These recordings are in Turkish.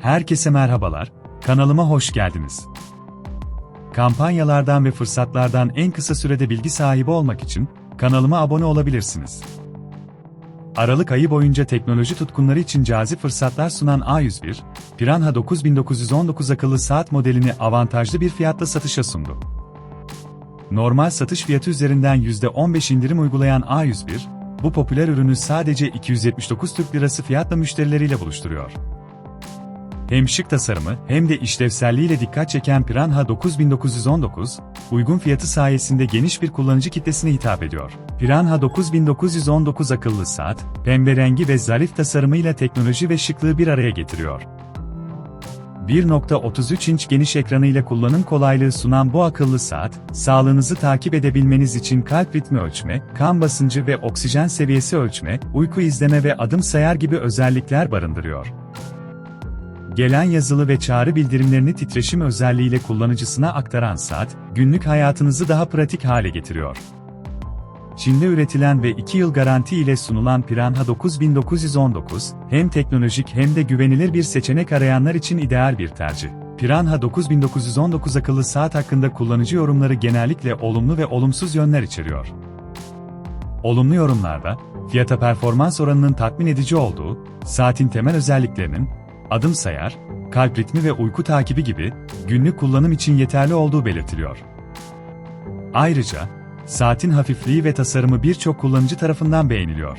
Herkese merhabalar, kanalıma hoş geldiniz. Kampanyalardan ve fırsatlardan en kısa sürede bilgi sahibi olmak için kanalıma abone olabilirsiniz. Aralık ayı boyunca teknoloji tutkunları için cazip fırsatlar sunan A101, Piranha 9919 akıllı saat modelini avantajlı bir fiyatla satışa sundu. Normal satış fiyatı üzerinden %15 indirim uygulayan A101, bu popüler ürünü sadece 279 Türk Lirası fiyatla müşterileriyle buluşturuyor. Hem şık tasarımı hem de işlevselliğiyle dikkat çeken Piranha 9919, uygun fiyatı sayesinde geniş bir kullanıcı kitlesine hitap ediyor. Piranha 9919 akıllı saat, pembe rengi ve zarif tasarımıyla teknoloji ve şıklığı bir araya getiriyor. 1.33 inç geniş ekranıyla kullanım kolaylığı sunan bu akıllı saat, sağlığınızı takip edebilmeniz için kalp ritmi ölçme, kan basıncı ve oksijen seviyesi ölçme, uyku izleme ve adım sayar gibi özellikler barındırıyor. Gelen yazılı ve çağrı bildirimlerini titreşim özelliğiyle kullanıcısına aktaran saat, günlük hayatınızı daha pratik hale getiriyor. Çin'de üretilen ve 2 yıl garanti ile sunulan Piranha 9919, hem teknolojik hem de güvenilir bir seçenek arayanlar için ideal bir tercih. Piranha 9919 akıllı saat hakkında kullanıcı yorumları genellikle olumlu ve olumsuz yönler içeriyor. Olumlu yorumlarda, fiyata performans oranının tatmin edici olduğu, saatin temel özelliklerinin, adım sayar, kalp ritmi ve uyku takibi gibi günlük kullanım için yeterli olduğu belirtiliyor. Ayrıca, saatin hafifliği ve tasarımı birçok kullanıcı tarafından beğeniliyor.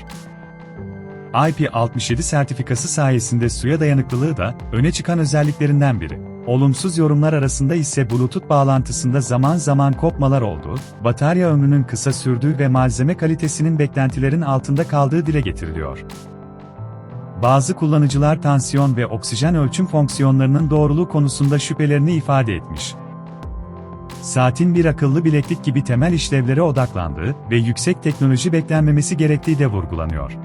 IP67 sertifikası sayesinde suya dayanıklılığı da öne çıkan özelliklerinden biri. Olumsuz yorumlar arasında ise Bluetooth bağlantısında zaman zaman kopmalar olduğu, batarya ömrünün kısa sürdüğü ve malzeme kalitesinin beklentilerin altında kaldığı dile getiriliyor. Bazı kullanıcılar tansiyon ve oksijen ölçüm fonksiyonlarının doğruluğu konusunda şüphelerini ifade etmiş. Saatin bir akıllı bileklik gibi temel işlevlere odaklandığı ve yüksek teknoloji beklenmemesi gerektiği de vurgulanıyor.